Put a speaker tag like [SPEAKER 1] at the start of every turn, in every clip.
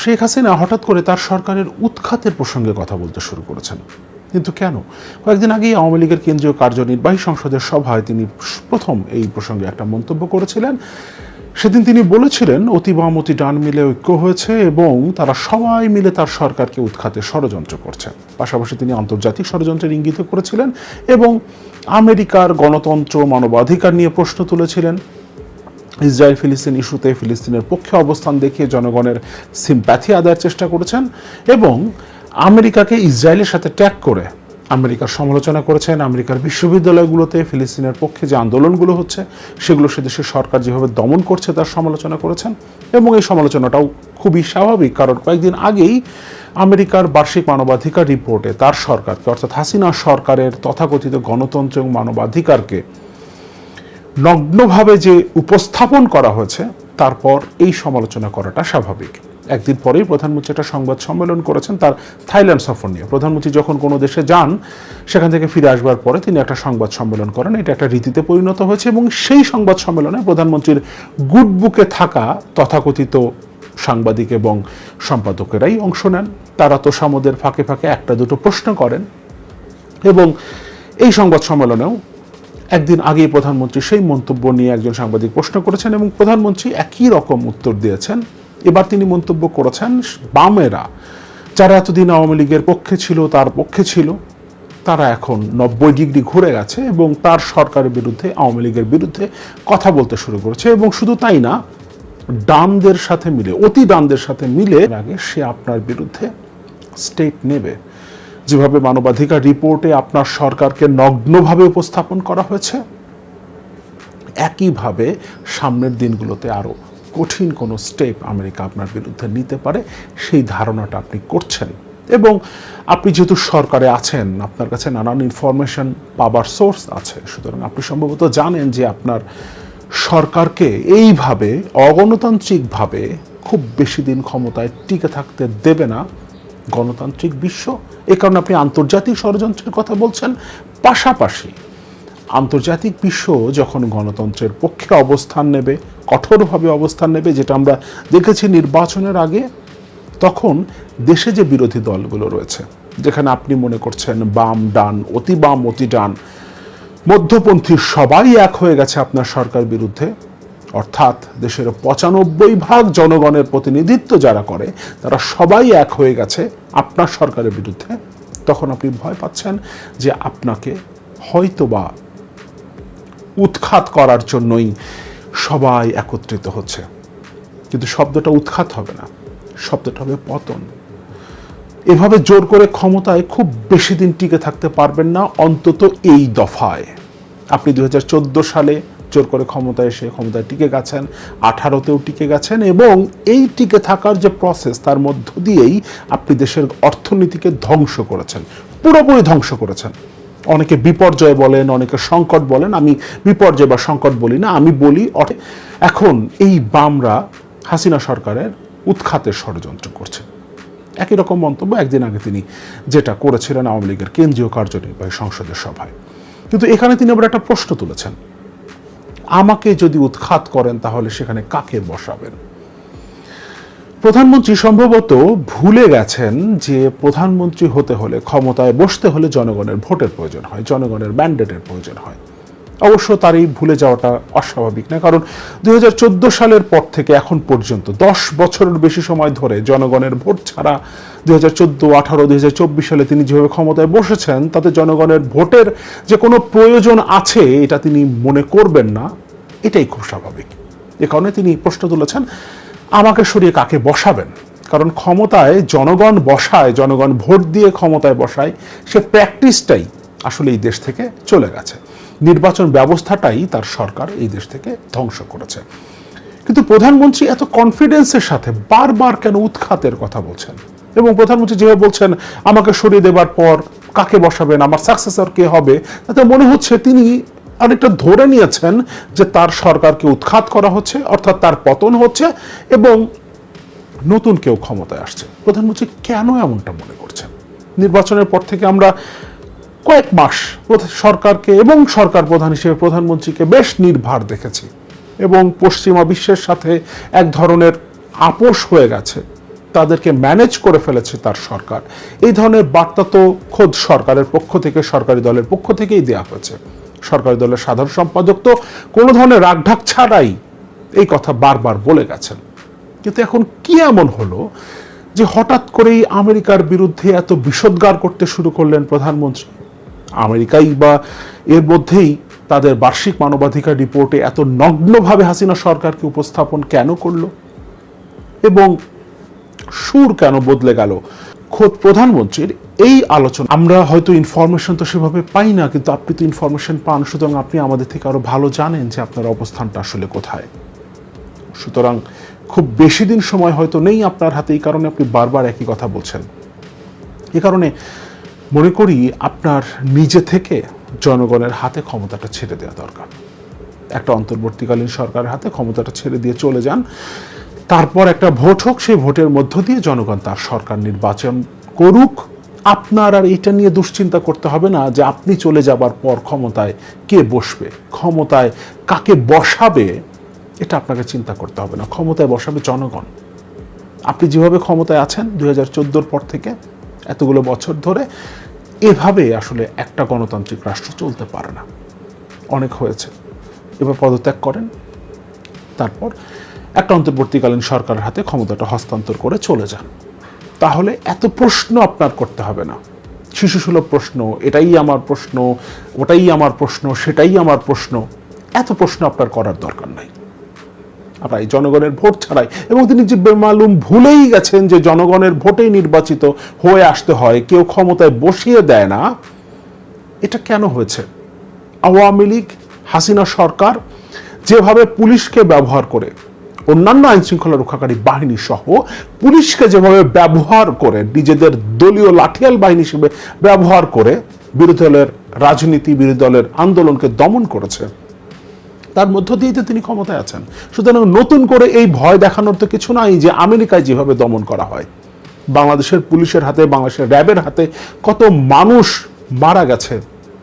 [SPEAKER 1] শেখ হাসিনা হঠাৎ করে তার সরকারের উৎখাতের প্রসঙ্গে কথা বলতে শুরু করেছেন। কিন্তু কেন? কয়েকদিন আগেই আওয়ামী লীগের কেন্দ্রীয় কার্যনির্বাহী সংসদের সভায় তিনি প্রথম এই প্রসঙ্গে একটা মন্তব্য করেছিলেন। সেদিন তিনি বলেছিলেন অতি বাম অতি ডান মিলে ঐক্য হয়েছে এবং তারা সবাই মিলে তার সরকারকে উৎখাতে ষড়যন্ত্র করছে। পাশাপাশি তিনি আন্তর্জাতিক ষড়যন্ত্রের ইঙ্গিত করেছিলেন এবং আমেরিকার গণতন্ত্র মানবাধিকার নিয়ে প্রশ্ন তুলেছিলেন। ইসরায়েল ফিলিস্তিন ইস্যুতে ফিলিস্তিনের পক্ষে অবস্থান দেখিয়ে জনগণের সিম্প্যাথি আদায়ের চেষ্টা করেছেন এবং আমেরিকাকে ইসরায়েলের সাথে ট্যাগ করে আমেরিকার সমালোচনা করেছেন। আমেরিকার বিশ্ববিদ্যালয়গুলোতে ফিলিস্তিনের পক্ষে যে আন্দোলনগুলো হচ্ছে, সেগুলো সে দেশের সরকার যেভাবে দমন করছে তার সমালোচনা করেছেন এবং এই সমালোচনাটাও খুবই স্বাভাবিক কারণ কয়েকদিন আগেই আমেরিকার বার্ষিক মানবাধিকার রিপোর্টে তার সরকারকে, অর্থাৎ হাসিনা সরকারের তথাকথিত গণতন্ত্র এবং মানবাধিকারকে নগ্নভাবে যে উপস্থাপন করা হয়েছে, তারপর এই সমালোচনা করাটা স্বাভাবিক। একদিন পরেই প্রধানমন্ত্রী একটা সংবাদ সম্মেলন করেছেন তার থাইল্যান্ড সফর নিয়ে। প্রধানমন্ত্রী যখন কোনো দেশে যান, সেখান থেকে ফিরে আসবার পরে তিনি একটা সংবাদ সম্মেলন করেন। এটা একটা রীতিতে পরিণত হয়েছে এবং সেই সংবাদ সম্মেলনে প্রধানমন্ত্রীর গুড বুকে থাকা তথাকথিত সাংবাদিক এবং সম্পাদকেরাই অংশ নেন। তারা তো সামদের ফাঁকে ফাঁকে একটা দুটো প্রশ্ন করেন এবং এই সংবাদ সম্মেলনেও একদিন আগেই প্রধানমন্ত্রী সেই মন্তব্য নিয়ে একজন সাংবাদিক প্রশ্ন করেছেন এবং প্রধানমন্ত্রী একই রকম উত্তর দিয়েছেন। এবার তিনি মন্তব্য করেছেন, বামেরা, যারা এতদিন আওয়ামী লীগের পক্ষে ছিল, তার পক্ষে ছিল, তারা এখন নব্বই ডিগ্রি ঘুরে গেছে এবং তার সরকারের বিরুদ্ধে, আওয়ামী লীগের বিরুদ্ধে কথা বলতে শুরু করেছে এবং শুধু তাই না, ডানদের সাথে মিলে, অতি ডানদের সাথে মিলে আগে সে আপনার বিরুদ্ধে স্টেট নেবে। যেভাবে মানবাধিকার রিপোর্টে আপনার সরকারকে নগ্নভাবে উপস্থাপন করা হয়েছে, একইভাবে সামনের দিনগুলোতে আরও কঠিন কোনো স্টেপ আমেরিকা আপনার বিরুদ্ধে নিতে পারে, সেই ধারণাটা আপনি করছেন। এবং আপনি যেহেতু সরকারে আছেন, আপনার কাছে নানান ইনফরমেশন পাবার সোর্স আছে। সুতরাং আপনি সম্ভবত জানেন যে আপনার সরকারকে এইভাবে অগণতান্ত্রিকভাবে খুব বেশি দিন ক্ষমতায় টিকে থাকতে দেবে না। গণতান্ত্রিক বিশ্ব, এ কারণে আপনি আন্তর্জাতিক ষড়যন্ত্রের কথা বলছেন। পাশাপাশি আন্তর্জাতিক বিশ্ব যখন গণতন্ত্রের পক্ষে অবস্থান নেবে, কঠোরভাবে অবস্থান নেবে, যেটা আমরা দেখেছি নির্বাচনের আগে, তখন দেশে যে বিরোধী দলগুলো রয়েছে, যেখানে আপনি মনে করছেন বাম ডান, অতি বাম, অতি ডান, মধ্যপন্থী সবাই এক হয়ে গেছে আপনার সরকার বিরুদ্ধে। অর্থাৎ দেশের পঁচানব্বই ভাগ জনগণের প্রতিনিধিত্ব যারা করে, তারা সবাই এক হয়ে গেছে আপনার সরকারের বিরুদ্ধে। তখন আপনি ভয় পাচ্ছেন যে আপনাকে হয়তোবা উৎখাত করার জন্যই সবাই একত্রিত হচ্ছে। কিন্তু শব্দটা উৎখাত হবে না, শব্দটা হবে পতন। এভাবে জোর করে ক্ষমতায় খুব বেশি দিন টিকে থাকতে পারবেন না, অন্তত এই দফায়। আপনি দু হাজার চোদ্দ সালে জোর করে ক্ষমতায় এসে ক্ষমতায় টিকে গেছেন, আঠারোতেও টিকে গেছেন এবং এই টিকে থাকার যে প্রসেস তার মধ্য দিয়েই আপনি দেশের অর্থনীতিকে ধ্বংস করেছেন, পুরোপুরি ধ্বংস করেছেন। অনেকে বিপর্যয় বলেন, অনেকে সংকট বলেন, আমি বিপর্যয় বা সংকট বলি না, আমি বলি এখন এই বামরা হাসিনা সরকারের উৎখাতের ষড়যন্ত্র করছে। একই রকম মন্তব্য একদিন আগে তিনি যেটা করেছিলেন আওয়ামী লীগের কেন্দ্রীয় কার্যনির্বাহী সংসদের সভায়। কিন্তু এখানে তিনি আবার একটা প্রশ্ন তুলেছেন আমাকে যদি উৎখাত করেন, তাহলে সেখানে কাকে বসাবেন? প্রধানমন্ত্রী সম্ভবত ভুলে গেছেন যে প্রধানমন্ত্রী হতে হলে, ক্ষমতায় বসতে হলে জনগণের ভোটের প্রয়োজন হয়, জনগণের ম্যান্ডেটের প্রয়োজন হয়। অবশ্য তার এই ভুলে যাওয়াটা অস্বাভাবিক না, কারণ দুই হাজার চোদ্দ সালের পর থেকে এখন পর্যন্ত দশ বছরের বেশি সময় ধরে জনগণের ভোট ছাড়া দুই হাজার চোদ্দ, আঠারো, দুই হাজার চব্বিশ সালে তিনি যেভাবে ক্ষমতায় বসেছেন, তাতে জনগণের ভোটের যে কোনো প্রয়োজন আছে, এটা তিনি মনে করবেন না, এটাই খুব স্বাভাবিক। এ কারণে তিনি প্রশ্ন তুলেছেন, আমাকে সরিয়ে কাকে বসাবেন? কারণ ক্ষমতায় জনগণ বসায়, জনগণ ভোট দিয়ে ক্ষমতায় বসায়, সে প্র্যাকটিসটাই আসলে এই দেশ থেকে চলে গেছে। নির্বাচন ব্যবস্থাটাই তার সরকার এই দেশ থেকে ধ্বংস করেছে। কিন্তু প্রধানমন্ত্রী এত কনফিডেন্সের সাথে বারবার কেন উৎখাতের কথা বলছেন? এবং প্রধানমন্ত্রী যেভাবে বলছেন, আমাকে সরিয়ে দেবার পর কাকে বসাবেন? আমার সাকসেসর কে হবে? তাতে মনে হচ্ছে তিনি অনেকটা ধরে নিয়েছেন যে তার সরকারকে উৎখাত করা হচ্ছে, অর্থাৎ তার পতন হচ্ছে এবং নতুন কেউ ক্ষমতায় আসছে। প্রধানমন্ত্রী কেন এমনটা মনে করছেন? নির্বাচনের পর থেকে আমরা কয়েক মাস সরকারকে এবং সরকার প্রধান হিসেবে প্রধানমন্ত্রীকে বেশ নির্ভার দেখেছি। এবং পশ্চিমা বিশ্বের সাথে এক ধরনের আপোষ হয়ে গেছে। তাদেরকে ম্যানেজ করে ফেলেছে তার সরকার। এই ধরনের বার্তা তো খোদ সরকারের পক্ষ থেকে, সরকারি দলের পক্ষ থেকেই দেয়া হয়েছে। সরকারি দলের সাধারণ সম্পাদক তো কোনো ধরনের রাগঢাক ছাড়াই এই কথা বারবার বলে গেছেন। কিন্তু এখন কি এমন হলো যে হঠাৎ করেই আমেরিকার বিরুদ্ধে এত বিষোদ্গার করতে শুরু করলেন প্রধানমন্ত্রী? আমেরিকাই বা এর মধ্যেই তাদের বার্ষিক মানবাধিকার রিপোর্টে এত নগ্নভাবে হাসিনা সরকারকে উপস্থাপন কেন করল? এবং সুর কেন বদলে গেল? খোদ প্রধানমন্ত্রীর এই আলোচনা। আমরা হয়তো ইনফরমেশন তো সেভাবে পাই না, কিন্তু আপনি তো ইনফরমেশন পান, সুতরাং আপনি আমাদের থেকে আরও ভালো জানেন যে আপনার অবস্থানটা আসলে কোথায়। সুতরাং খুব বেশি দিন সময় হয়তো নেই আপনার হাতে, এই কারণে আপনি বারবার একই কথা বলছেন। এ কারণে মনে করি আপনার নিজে থেকে জনগণের হাতে ক্ষমতাটা ছেড়ে দেওয়া দরকার। একটা অন্তর্বর্তীকালীন সরকারের হাতে ক্ষমতাটা ছেড়ে দিয়ে চলে যান। তারপর একটা ভোট হোক, সেই ভোটের মধ্য দিয়ে জনগণ তার সরকার নির্বাচন করুক। আপনার আর এটা নিয়ে দুশ্চিন্তা করতে হবে না যে আপনি চলে যাবার পর ক্ষমতায় কে বসবে, ক্ষমতায় কাকে বসাবে, এটা আপনাকে চিন্তা করতে হবে না। ক্ষমতায় বসাবে জনগণ। আপনি যেভাবে ক্ষমতায় আছেন দু হাজার পর থেকে এতগুলো বছর ধরে এভাবে আসলে একটা গণতান্ত্রিক রাষ্ট্র চলতে পারে না। অনেক হয়েছে। এবার পদত্যাগ করেন। তারপর একটা অন্তর্বর্তীকালীন সরকারের হাতে ক্ষমতাটা হস্তান্তর করে চলে যান। তাহলে এত প্রশ্ন আপনার করতে হবে না। শিশুসুলভ প্রশ্ন, এটাই আমার প্রশ্ন, ওটাই আমার প্রশ্ন, সেটাই আমার প্রশ্ন। এত প্রশ্ন আপনার করার দরকার নাই। এই জনগণের ভোট ছাড়াই এবং তিনি যে বেমালুম ভুলেই গেছেন যে জনগণের ভোটেই নির্বাচিত হয়ে আসতে হয়, কেউ ক্ষমতায় বসিয়ে দেয় না, এটা কেন হয়েছে? আওয়ামী লীগ, হাসিনা সরকার যেভাবে পুলিশকে ব্যবহার করে, অন্যান্য আইন শৃঙ্খলা রক্ষাকারী বাহিনী সহ পুলিশকে যেভাবে ব্যবহার করে, নিজেদের দলীয় লাঠিয়াল বাহিনী হিসেবে ব্যবহার করে, বিরোধী দলের রাজনীতি, বিরোধী দলের আন্দোলনকে দমন করেছে তার মধ্য দিয়ে তো তিনি ক্ষমতায় আছেন। সুতরাং নতুন করে এই ভয় দেখানোর তো কিছু নাই যে আমেরিকায় যেভাবে দমন করা হয়। বাংলাদেশের পুলিশের হাতে, বাংলাদেশের র্যাবের হাতে কত মানুষ মারা গেছে।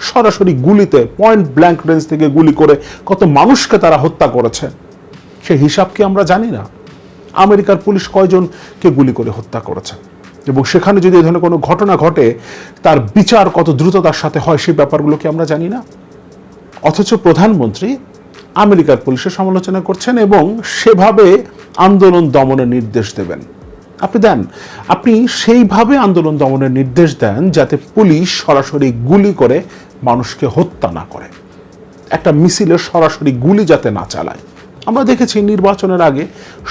[SPEAKER 1] সরাসরি গুলিতে পয়েন্ট ব্ল্যাঙ্ক রেঞ্জ থেকে গুলি করে কত মানুষকে তারা হত্যা করেছে। সে হিসাব কি আমরা জানি না? আমেরিকার পুলিশ কয়জনকে গুলি করে হত্যা করেছে? এবং সেখানে যদি এই ধরনের কোনো ঘটনা ঘটে, তার বিচার কত দ্রুততার সাথে হয় সেই ব্যাপারগুলো কি আমরা জানি না? অথচ প্রধানমন্ত্রী আমেরিকার পুলিশের সমালোচনা করছেন এবং সেভাবে আন্দোলন দমনের নির্দেশ দেবেন। আপনি দেন, আপনি সেইভাবে আন্দোলন দমনের নির্দেশ দেন যাতে পুলিশ সরাসরি গুলি করে মানুষকে হত্যা না করে। একটা মিছিলের সরাসরি গুলি যাতে না চালায়। আমরা দেখেছি নির্বাচনের আগে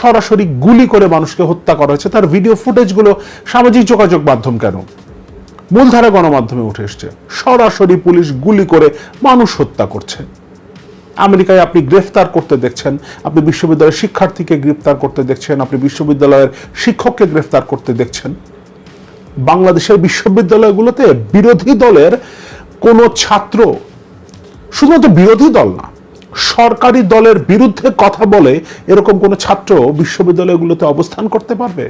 [SPEAKER 1] সরাসরি গুলি করে মানুষকে হত্যা করা হয়েছে। তার ভিডিও ফুটেজগুলো সামাজিক যোগাযোগ মাধ্যম কেন? মূলধারা গণমাধ্যমে উঠে এসছে। সরাসরি পুলিশ গুলি করে মানুষ হত্যা করছে। আমেরিকায় আপনি গ্রেফতার করতে দেখছেন, আপনি বিশ্ববিদ্যালয়ের শিক্ষার্থীকে গ্রেফতার করতে দেখছেন, আপনি বিশ্ববিদ্যালয়ের শিক্ষককে গ্রেফতার করতে দেখছেন। বাংলাদেশের বিশ্ববিদ্যালয়গুলোতে বিরোধী দলের কোনো ছাত্র শুধুমাত্র বিরোধী দল না, সরকারি দলের বিরুদ্ধে কথা বলে এরকম কোনো ছাত্র বিশ্ববিদ্যালয়গুলোতে অবস্থান করতে পারবে?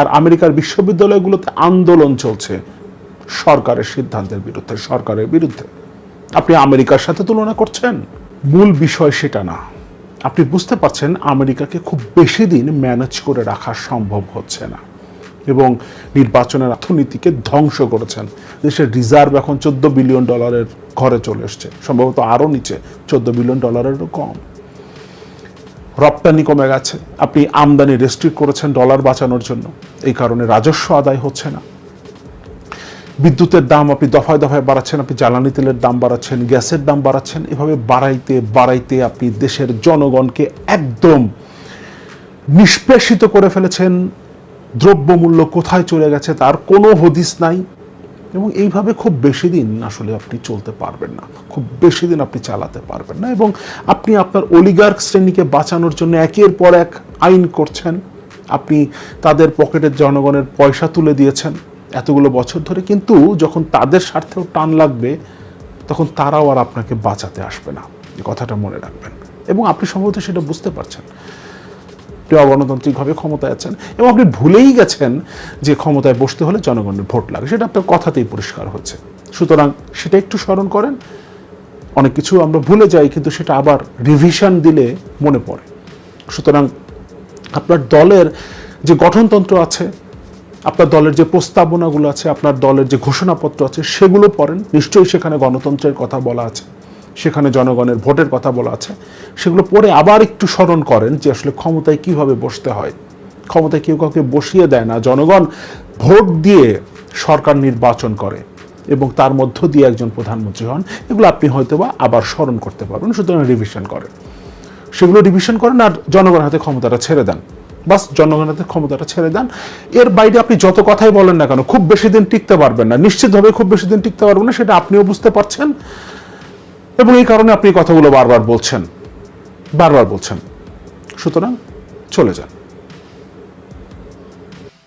[SPEAKER 1] আর আমেরিকার বিশ্ববিদ্যালয়গুলোতে আন্দোলন চলছে সরকারের সিদ্ধান্তের বিরুদ্ধে, সরকারের বিরুদ্ধে। আপনি আমেরিকার সাথে তুলনা করছেন? মূল বিষয় সেটা না। আপনি বুঝতে পারছেন আমেরিকাকে খুব বেশি দিন ম্যানেজ করে রাখা সম্ভব হচ্ছে না এবং নির্বাচনের অর্থনীতিকে ধ্বংস করেছেন। দেশের রিজার্ভ এখন চোদ্দ বিলিয়ন ডলারের ঘরে চলে এসছে। সম্ভবত আরও নিচে, চোদ্দ বিলিয়ন ডলারেরও কম। রপ্তানি কমে গেছে। আপনি আমদানি রেস্ট্রিক্ট করেছেন ডলার বাঁচানোর জন্য। এই কারণে রাজস্ব আদায় হচ্ছে না। বিদ্যুতের দাম আপনি দফায় দফায় বাড়াচ্ছেন, আপনি জ্বালানি তেলের দাম বাড়াচ্ছেন, গ্যাসের দাম বাড়াচ্ছেন, এভাবে বাড়াইতে বাড়াইতে আপনি দেশের জনগণকে একদম নিষ্পেষিত করে ফেলেছেন। দ্রব্যমূল্য কোথায় চলে গেছে তার কোনো হদিস নাই এবং এইভাবে খুব বেশি দিন আসলে আপনি চলতে পারবেন না, খুব বেশি দিন আপনি চালাতে পারবেন না এবং আপনি আপনার অলিগার্ক শ্রেণীকে বাঁচানোর জন্য একের পর এক আইন করছেন। আপনি তাদের পকেটের জনগণের পয়সা তুলে দিয়েছেন। এতগুলো বছর ধরে কিন্তু যখন তাদের স্বার্থেও টান লাগবে, তখন তারাও আর আপনাকে বাঁচাতে আসবে না। এই কথাটা মনে রাখবেন। এবং আপনি সম্ভবত সেটা বুঝতে পারছেন। অগণতান্ত্রিকভাবে ক্ষমতায় আছেন এবং আপনি ভুলেই গেছেন যে ক্ষমতায় বসতে হলে জনগণের ভোট লাগে। সেটা আপনার কথাতেই পরিষ্কার হচ্ছে। সুতরাং সেটা একটু স্মরণ করেন। অনেক কিছু আমরা ভুলে যাই, কিন্তু সেটা আবার রিভিশন দিলে মনে পড়ে। সুতরাং আপনার দলের যে গঠনতন্ত্র আছে আপনার দলের যে প্রস্তাবনাগুলো আছে, আপনার দলের যে ঘোষণাপত্র আছে, সেগুলো পড়েন। নিশ্চয়ই সেখানে গণতন্ত্রের কথা বলা আছে, সেখানে জনগণের ভোটের কথা বলা আছে। সেগুলো পড়ে আবার একটু স্মরণ করেন যে আসলে ক্ষমতায় কীভাবে বসতে হয়। ক্ষমতায় কেউ কাউকে বসিয়ে দেয় না। জনগণ ভোট দিয়ে সরকার নির্বাচন করে এবং তার মধ্য দিয়ে একজন প্রধানমন্ত্রী হন। এগুলো আপনি হয়তোবা আবার স্মরণ করতে পারবেন, সুতরাং রিভিশন করেন। সেগুলো রিভিশন করেন আর জনগণের হাতে ক্ষমতাটা ছেড়ে দেন। বাস জনগণের ক্ষমতাটা ছেড়ে দেন। এর বাইরে আপনি যত কথাই বলেন না কেন, খুব বেশি দিন টিকতে পারবেন না। নিশ্চিতভাবে খুব বেশি দিন টিকতে পারবেন না, সেটা আপনিও বুঝতে পারছেন। এবং এই কারণে আপনি কথাগুলো বারবার বলছেন। বারবার বলছেন। সুতরাং চলে যান।